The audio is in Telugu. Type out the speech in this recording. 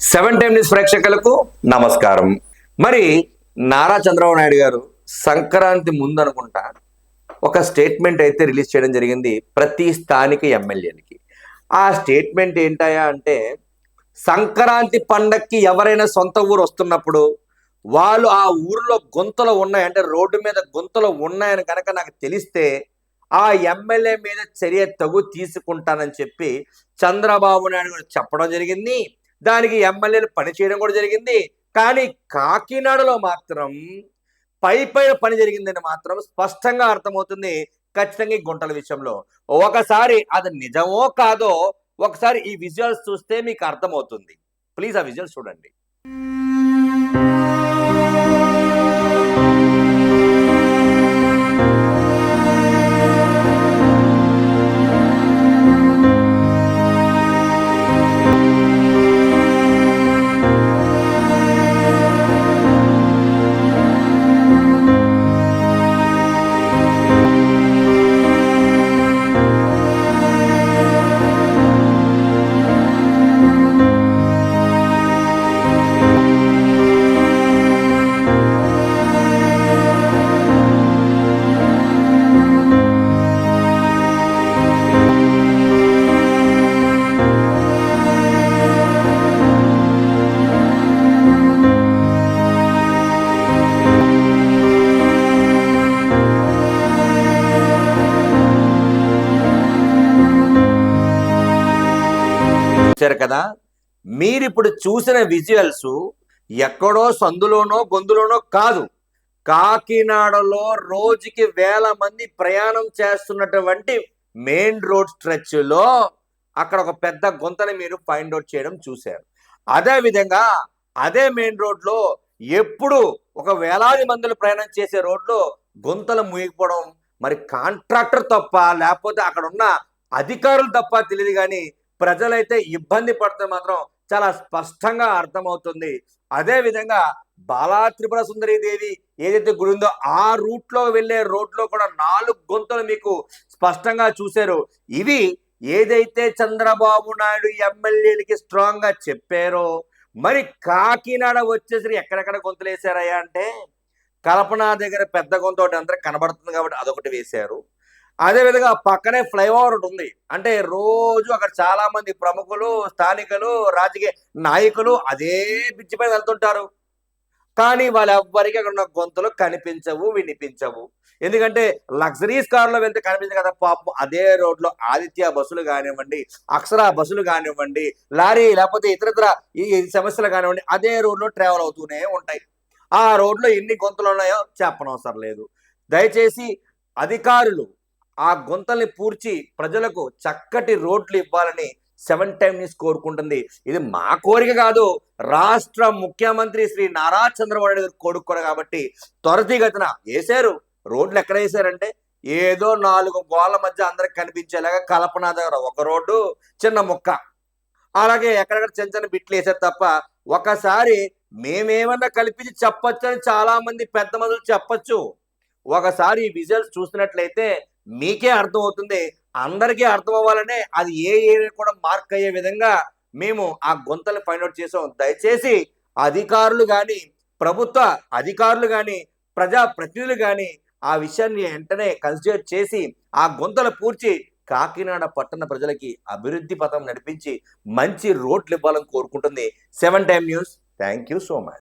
సెవెన్ టైమ్ న్యూస్ ప్రేక్షకులకు నమస్కారం. మరి నారా చంద్రబాబు నాయుడు గారు సంక్రాంతి ముందు అనుకుంటా ఒక స్టేట్మెంట్ అయితే రిలీజ్ చేయడం జరిగింది ప్రతి స్థానిక ఎమ్మెల్యేలకి. ఆ స్టేట్మెంట్ ఏంటయా అంటే సంక్రాంతి పండక్కి ఎవరైనా సొంత ఊరు వస్తున్నప్పుడు వాళ్ళు ఆ ఊరిలో గుంతలు ఉన్నాయి అంటే రోడ్డు మీద గుంతలు ఉన్నాయని కనుక నాకు తెలిస్తే ఆ ఎమ్మెల్యే మీద చర్య తగు తీసుకుంటానని చెప్పి చంద్రబాబు నాయుడు గారు చెప్పడం జరిగింది. దానికి ఎమ్మెల్యేలు పని చేయడం కూడా జరిగింది. కానీ కాకినాడలో మాత్రం పై పైన పని జరిగిందని మాత్రం స్పష్టంగా అర్థమవుతుంది ఖచ్చితంగా ఈ గుంటల విషయంలో. ఒకసారి అది నిజమో కాదో ఒకసారి ఈ విజువల్స్ చూస్తే మీకు అర్థమవుతుంది. ప్లీజ్ ఆ విజువల్స్ చూడండి. చూశారు కదా? మీరు ఇప్పుడు చూసిన విజువల్స్ ఎక్కడో సందులోనో గొంతులోనో కాదు. కాకినాడలో రోజుకి వేల మంది ప్రయాణం చేస్తున్నటువంటి మెయిన్ రోడ్ స్ట్రెచ్లో అక్కడ ఒక పెద్ద గుంతని మీరు ఫైండ్ అవుట్ చేయడం చూశారు. అదే విధంగా అదే మెయిన్ రోడ్లో ఎప్పుడు ఒక వేలాది మందులు ప్రయాణం చేసే రోడ్లో గుంతలు మునిగిపోవడం మరి కాంట్రాక్టర్ తప్ప లేకపోతే అక్కడ ఉన్న అధికారులు తప్ప తెలియదు కానీ ప్రజలైతే ఇబ్బంది పడితే మాత్రం చాలా స్పష్టంగా అర్థమవుతుంది. అదే విధంగా బాలా త్రిపుర సుందరి దేవి ఏదైతే గుడి ఉందో ఆ రూట్లో వెళ్ళే రోడ్లో కూడా నాలుగు గొంతులు మీకు స్పష్టంగా చూశారు. ఇవి ఏదైతే చంద్రబాబు నాయుడు ఎమ్మెల్యేలకి స్ట్రాంగ్గా చెప్పారో మరి కాకినాడ వచ్చేసరికి ఎక్కడెక్కడ గొంతులు వేశారయ్యా అంటే కల్పన దగ్గర పెద్ద గొంతు ఒకటి అందరికి కనబడుతుంది కాబట్టి అదొకటి వేశారు. అదే విధంగా పక్కనే ఫ్లైఓవర్ ఒకటి ఉంది అంటే రోజు అక్కడ చాలా మంది ప్రముఖులు స్థానికులు రాజకీయ నాయకులు అదే పిచ్చి పైన వెళ్తుంటారు. కానీ వాళ్ళెవ్వరికి అక్కడ ఉన్న గొంతులు కనిపించవు వినిపించవు. ఎందుకంటే లగ్జరీస్ కార్లో వెళ్తే కనిపించదు కదా పాపం. అదే రోడ్లో ఆదిత్య బస్సులు కానివ్వండి అక్షర బస్సులు కానివ్వండి లారీ లేకపోతే ఇతరత్ర ఈ సమస్యలు కానివ్వండి అదే రోడ్లో ట్రావెల్ అవుతూనే ఉంటాయి. ఆ రోడ్లో ఎన్ని గొంతులు ఉన్నాయో చెప్పనవసరం లేదు. దయచేసి అధికారులు ఆ గుంతల్ని పూడ్చి ప్రజలకు చక్కటి రోడ్లు ఇవ్వాలని సెవెన్ టైమ్ న్యూస్ కోరుకుంటుంది. ఇది మా కోరిక కాదు రాష్ట్ర ముఖ్యమంత్రి శ్రీ నారా చంద్రబాబు నాయుడు కోరుకోరు కాబట్టి త్వరితగతిన వేశారు. రోడ్లు ఎక్కడ వేశారంటే ఏదో నాలుగు గోళ్ళ మధ్య అందరికి కనిపించేలాగా కల్పన దగ్గర ఒక రోడ్డు చిన్న ముక్క. అలాగే ఎక్కడెక్కడ చిన్న చిన్న బిట్లు వేశారు తప్ప ఒకసారి మేమేమన్నా కల్పించి చెప్పచ్చు అని చాలా మంది పెద్ద మందులు చెప్పచ్చు. ఒకసారి ఈ విజువల్స్ చూసినట్లయితే మీకే అర్థం అవుతుంది అందరికీ అర్థం అవ్వాలనే అది ఏ ఏరియా కూడా మార్క్ అయ్యే విధంగా మేము ఆ గుంతలు ఫైండ్ అవుట్ చేసాం. దయచేసి అధికారులు కానీ ప్రభుత్వ అధికారులు కానీ ప్రజా ప్రతినిధులు కానీ ఆ విషయాన్ని వెంటనే కన్సిడర్ చేసి ఆ గుంతలు పూడ్చి కాకినాడ పట్టణ ప్రజలకి అభివృద్ధి పథం నడిపించి మంచి రోడ్లు ఇవ్వాలని కోరుకుంటుంది. Seven time news. Thank you so much.